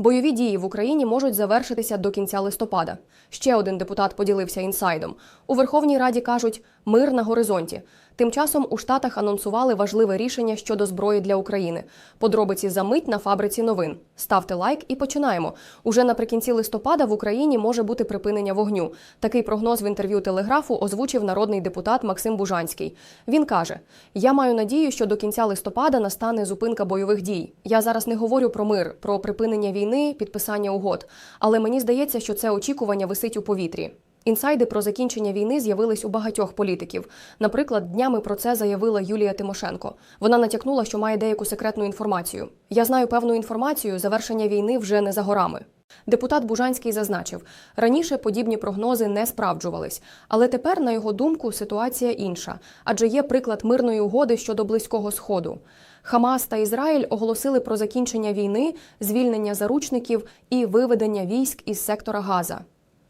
Бойові дії в Україні можуть завершитися до кінця листопада. Ще один депутат поділився інсайдом. У Верховній Раді кажуть мир на горизонті. Тим часом у Штатах анонсували важливе рішення щодо зброї для України. Подробиці за мить на фабриці новин. Ставте лайк і починаємо. Уже наприкінці листопада в Україні може бути припинення вогню. Такий прогноз в інтерв'ю телеграфу озвучив народний депутат Максим Бужанський. Він каже: Я маю надію, що до кінця листопада настане зупинка бойових дій. Я зараз не говорю про мир, про припинення війни, підписання угод. Але мені здається, що це очікування висить у повітрі. Інсайди про закінчення війни з'явились у багатьох політиків. Наприклад, днями про це заявила Юлія Тимошенко. Вона натякнула, що має деяку секретну інформацію. Я знаю певну інформацію, завершення війни вже не за горами. Депутат Бужанський зазначив, раніше подібні прогнози не справджувались, але тепер, на його думку, ситуація інша, адже є приклад мирної угоди щодо близького сходу. Хамас та Ізраїль оголосили про закінчення війни, звільнення заручників і виведення військ із сектора Газа.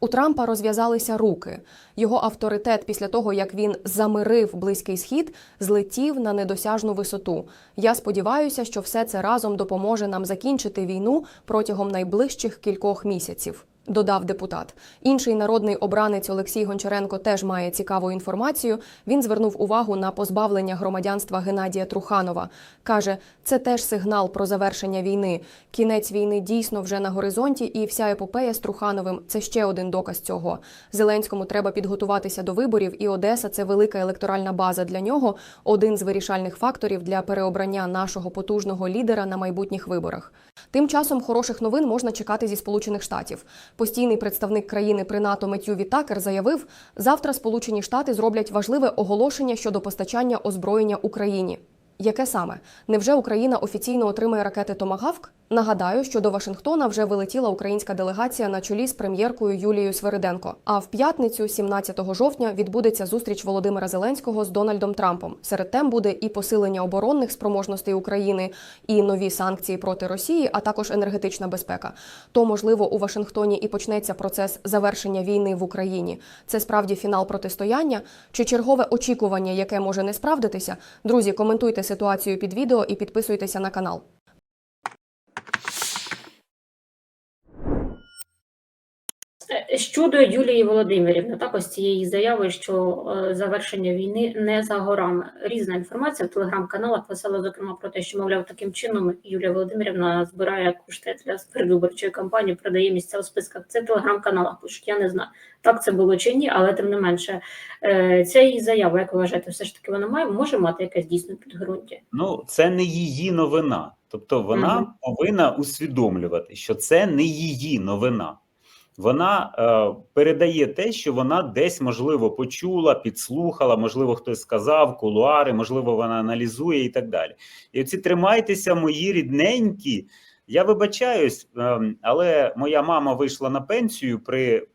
У Трампа розв'язалися руки. Його авторитет після того, як він замирив близький схід, злетів на недосяжну висоту. Я сподіваюся, що все це разом допоможе нам закінчити війну протягом найближчих кількох місяців. Додав депутат. Інший народний обранець Олексій Гончаренко теж має цікаву інформацію. Він звернув увагу на позбавлення громадянства Геннадія Труханова. каже, це теж сигнал про завершення війни. Кінець війни дійсно вже на горизонті, і вся епопея з Трухановим це ще один доказ цього. Зеленському треба підготуватися до виборів, і Одеса це велика електоральна база для нього. Один з вирішальних факторів для переобрання нашого потужного лідера на майбутніх виборах. Тим часом хороших новин можна чекати зі Сполучених Штатів. Постійний представник країни при НАТО Меттю Вітакер заявив, завтра Сполучені Штати зроблять важливе оголошення щодо постачання озброєння Україні. Яке саме невже Україна офіційно отримає ракети Томагавк? Нагадаю, що до Вашингтона вже вилетіла українська делегація на чолі з прем'єркою Юлією Свириденко. А в п'ятницю, 17 жовтня, відбудеться зустріч Володимира Зеленського з Дональдом Трампом. Серед тем буде і посилення оборонних спроможностей України, і нові санкції проти Росії, а також енергетична безпека. То можливо у Вашингтоні і почнеться процес завершення війни в Україні. Це справді фінал протистояння чи чергове очікування, яке може не справдитися. Друзі, коментуйте ситуацію під відео і підписуйтеся на канал. Е, Щодо Юлії Володимирівни, так ось цієї заяви, що е, завершення війни не за горами. Різна інформація в телеграм-каналах писала зокрема про те, що мовляв таким чином Юлія Володимирівна збирає кошти для передвиборчої кампанії, продає місця у списках. Це в телеграм-каналах пишуть. Я не знаю, так це було чи ні, але тим не менше, е, ця її заява, як ви вважаєте, все ж таки вона має може мати якесь дійсне підґрунтя. Ну, це не її новина. Тобто вона Мгм. повинна усвідомлювати, що це не її новина. Вона е, передає те, що вона десь можливо почула, підслухала, можливо, хтось сказав, кулуари, можливо, вона аналізує і так далі. І оці тримайтеся, мої рідненькі. Я вибачаюсь, е, але моя мама вийшла на пенсію при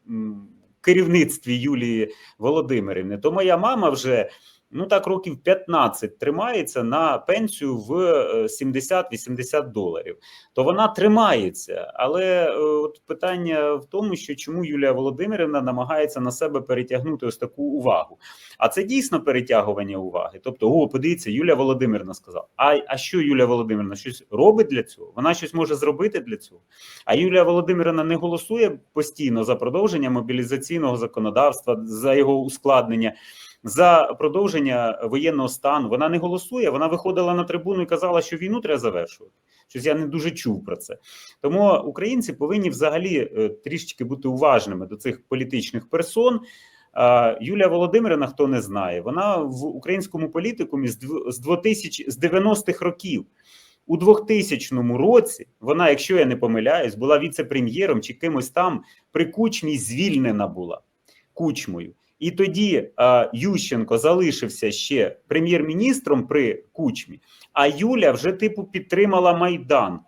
керівництві Юлії Володимирівни. То моя мама вже ну так років 15 тримається на пенсію в е, 70-80 доларів. То вона тримається, але е, от питання в тому, що чому Юлія Володимирівна намагається на себе перетягнути ось таку увагу. А це дійсно перетягування уваги. Тобто, о, подивіться, Юлія Володимирівна сказала. А, а що Юлія Володимирівна щось робить для цього? Вона щось може зробити для цього. А Юлія Володимирівна не голосує постійно за продовження мобілізаційного законодавства, за його ускладнення за продовження воєнного стану. Вона не голосує. Вона виходила на трибуну і казала, що війну треба завершувати. Щось я не дуже чув про це. Тому українці повинні взагалі е, трішечки бути уважними до цих політичних персон. Юлія Володимирівна, хто не знає, вона в українському політикумі з 2000, з 90-х років. У 2000 році вона, якщо я не помиляюсь, була віце-прем'єром чи кимось там при кучмі звільнена була кучмою. І тоді а, Ющенко залишився ще прем'єр-міністром при кучмі, а Юля вже типу підтримала Майдан,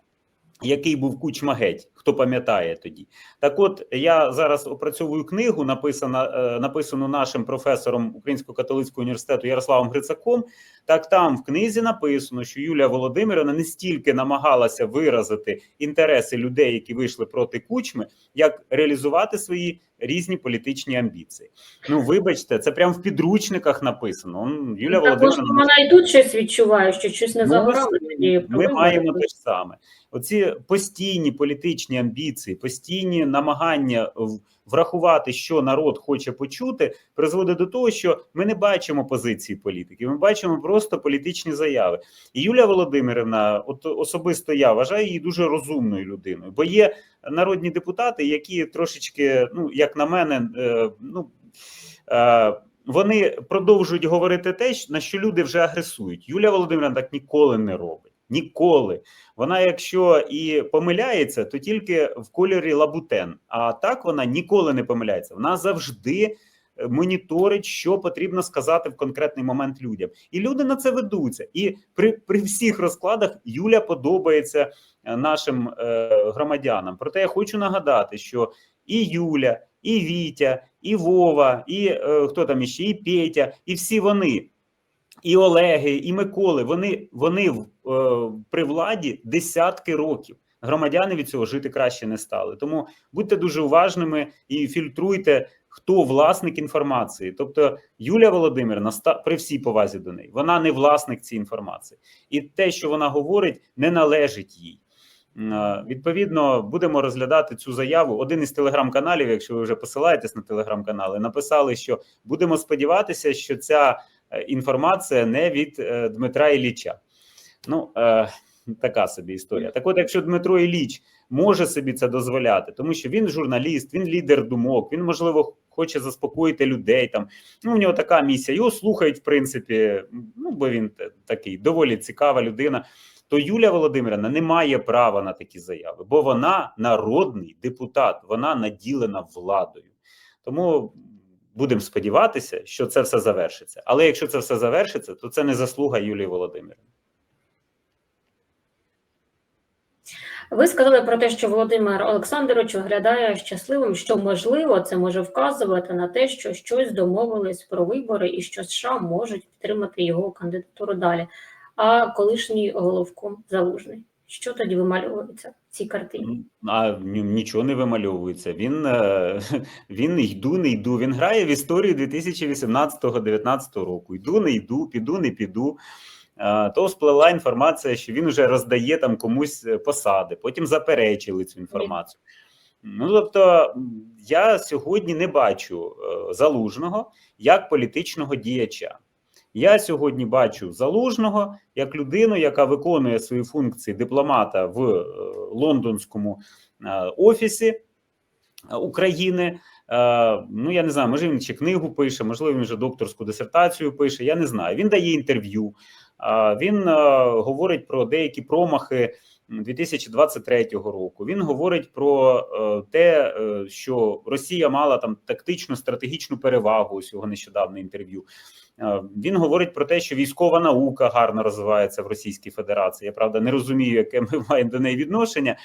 який був кучма геть, хто пам'ятає тоді. Так от я зараз опрацьовую книгу, написана, е, написану нашим професором Українського католицького університету Ярославом Грицаком. Так там в книзі написано, що Юлія Володимирівна не стільки намагалася виразити інтереси людей, які вийшли проти кучми, як реалізувати свої різні політичні амбіції. Ну, вибачте, це прямо в підручниках написано. Юлія Так, Володимирівна. вона і тут щось відчуває, що щось не Ну, за ось, горами тоді. Ми маємо те ж саме. Оці постійні політичні амбіції, постійні намагання врахувати, що народ хоче почути, призводить до того, що ми не бачимо позиції політиків, ми бачимо просто політичні заяви. І Юлія Володимирівна, от особисто я вважаю її дуже розумною людиною, бо є народні депутати, які трошечки, ну як на мене, е, ну. Е, вони продовжують говорити те, на що люди вже агресують. Юлія Володимирівна так ніколи не робить. Ніколи. Вона, якщо і помиляється, то тільки в кольорі лабутен. А так вона ніколи не помиляється. Вона завжди е, моніторить, що потрібно сказати в конкретний момент людям. І люди на це ведуться. І при, при всіх розкладах Юля подобається е, нашим е, громадянам. Проте я хочу нагадати, що і Юля, і Вітя, і Вова, і е, хто там іще, і Петя, і всі вони, і Олеги, і Миколи. Вони, вони е, при владі десятки років. Громадяни від цього жити краще не стали. Тому будьте дуже уважними і фільтруйте, хто власник інформації. Тобто Юлія Володимирівна, при всій повазі до неї, вона не власник цієї інформації, і те, що вона говорить, не належить їй. Е, Відповідно, будемо розглядати цю заяву. Один із телеграм-каналів, якщо ви вже посилаєтесь на телеграм-канали, написали, що будемо сподіватися, що ця інформація не від е, Дмитра Ілліча. Ну, е, така собі історія. Так от, якщо Дмитро Ілліч може собі це дозволяти, тому що він журналіст, він лідер думок, він, можливо, хоче заспокоїти людей. Там ну, у нього така місія. Його слухають, в принципі, ну бо він такий доволі цікава людина. То Юлія Володимирівна не має права на такі заяви, бо вона народний депутат, вона наділена владою. Тому будемо сподіватися, що це все завершиться. Але якщо це все завершиться, то це не заслуга Юлії Володимирівни. Ви сказали про те, що Володимир Олександрович виглядає щасливим, що можливо це може вказувати на те, що щось домовились про вибори і що США можуть підтримати його кандидатуру далі. А колишній головком залужний. Що тоді вимальовується цій картині? А нічого не вимальовується. Він, е, він йду, не йду. Він грає в історію 2018-19 року. Йду, не йду, піду, не піду. Е, То сплела інформація, що він вже роздає там комусь е, посади. Потім заперечили цю інформацію. Ну тобто, я сьогодні не бачу залужного як політичного діяча. Я сьогодні бачу залужного як людину, яка виконує свої функції дипломата в е, лондонському е, офісі е, України. Ну я не знаю, може він чи книгу пише, можливо, він вже докторську дисертацію пише. Я не знаю. Він дає інтерв'ю. Він говорить про деякі промахи 2023 року. Він говорить про те, що Росія мала там тактичну стратегічну перевагу. Ось його нещодавне інтерв'ю. Е, Він говорить про те, що військова наука гарно розвивається в Російській Федерації. Я правда не розумію, яке ми маємо до неї відношення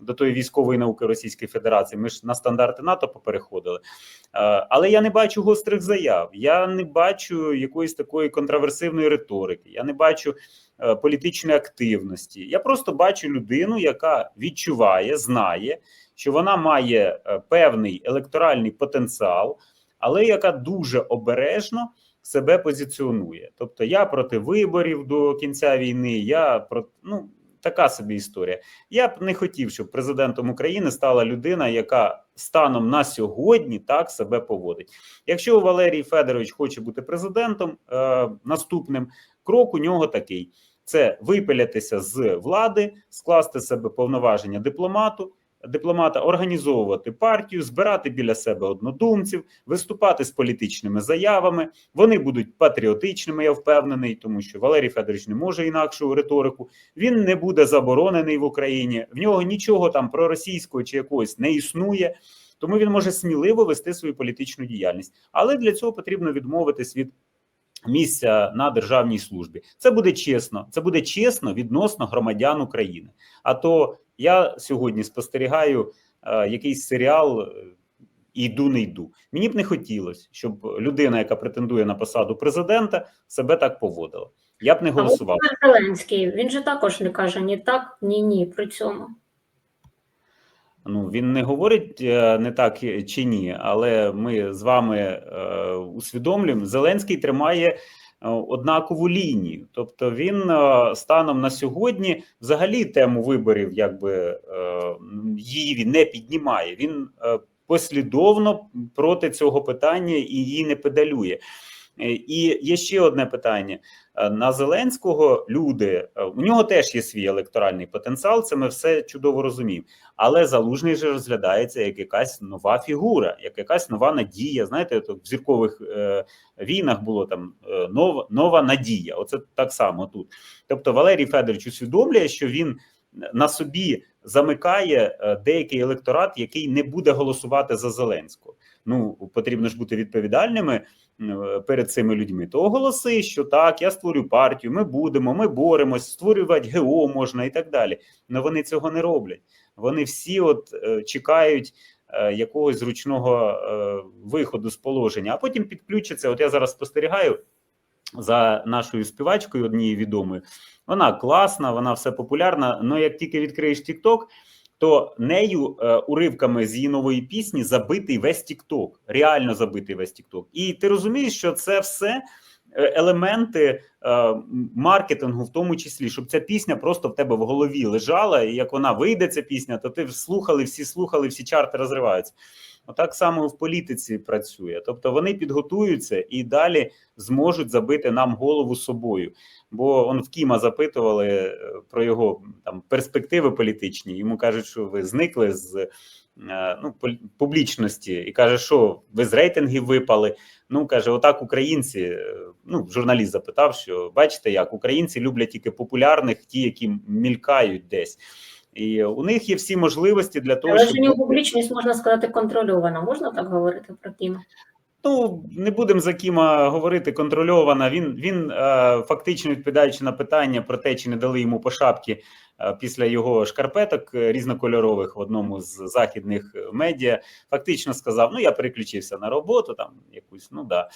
до тої військової науки Російської Федерації. Ми ж на стандарти НАТО попереходили. Е, Але я не бачу гострих заяв. Я не бачу якоїсь такої контраверсивної риторики. Я не бачу е, політичної активності. Я просто бачу людину, яка відчуває, знає, що вона має певний електоральний потенціал, але яка дуже обережно себе позиціонує. Тобто я проти виборів до кінця війни, я про ну така собі історія. Я б не хотів, щоб президентом України стала людина, яка станом на сьогодні так себе поводить. Якщо Валерій Федорович хоче бути президентом, е, наступним крок у нього такий: це випилятися з влади, скласти себе повноваження дипломату. Дипломата організовувати партію, збирати біля себе однодумців, виступати з політичними заявами. Вони будуть патріотичними, я впевнений, тому що Валерій Федорович не може інакшу риторику. Він не буде заборонений в Україні. В нього нічого там проросійського чи якогось не існує. Тому він може сміливо вести свою політичну діяльність. Але для цього потрібно відмовитись від місця на державній службі. Це буде чесно. Це буде чесно відносно громадян України. А то я сьогодні спостерігаю е, якийсь серіал. е, Йду, не йду. Мені б не хотілося, щоб людина, яка претендує на посаду президента, себе так поводила. Я б не голосував. Володимир Зеленський він же також не каже ні так, ні ні при цьому. Ну, він не говорить е, не так чи ні, але ми з вами е, усвідомлюємо, Зеленський тримає е, однакову лінію. Тобто він е, станом на сьогодні взагалі тему виборів якби е, її не піднімає. Він е, послідовно проти цього питання і її не педалює. Е, І є ще одне питання: Е, на Зеленського люди е, у нього теж є свій електоральний потенціал. Це ми все чудово розуміємо. Але залужний же розглядається як якась нова фігура, як якась нова надія. Знаєте, то в зіркових війнах було там нова, нова надія. Оце так само тут. Тобто, Валерій Федорович усвідомлює, що він на собі замикає деякий електорат, який не буде голосувати за Зеленського. Ну потрібно ж бути відповідальними е, перед цими людьми. То оголоси, що так, я створю партію, ми будемо, ми боремось, створювати ГО можна і так далі. Але вони цього не роблять. Вони всі от е, чекають е, якогось зручного виходу з положення, а потім підключаться. От я зараз спостерігаю за нашою співачкою, однією відомою. Вона класна, вона все популярна. але як тільки відкриєш TikTok, то нею е, уривками з її нової пісні забитий весь Тікток, реально забитий весь Тікток. І ти розумієш, що це все е, елементи е, маркетингу, в тому числі, щоб ця пісня просто в тебе в голові лежала, і як вона вийде, ця пісня, то ти слухали, всі слухали, всі чарти розриваються. Отак само в політиці працює. Тобто вони підготуються і далі зможуть забити нам голову собою. Бо он в Кіма запитували е, про його там перспективи політичні. Йому кажуть, що ви зникли з е, ну, публічності, і каже, що ви з рейтингів випали. Ну каже, отак українці. е, Ну, журналіст запитав, що бачите, як українці люблять тільки популярних, ті, які мількають десь. І у них є всі можливості для того, Але ж щоб у нього публічність можна сказати контрольована. Можна так говорити про Кіма? Ну, не будемо за Кіма говорити контрольовано. Він він е, фактично відповідаючи на питання про те, чи не дали йому по шапки е, після його шкарпеток е, різнокольорових в одному з західних медіа, фактично сказав: Ну, я переключився на роботу, там якусь, ну да.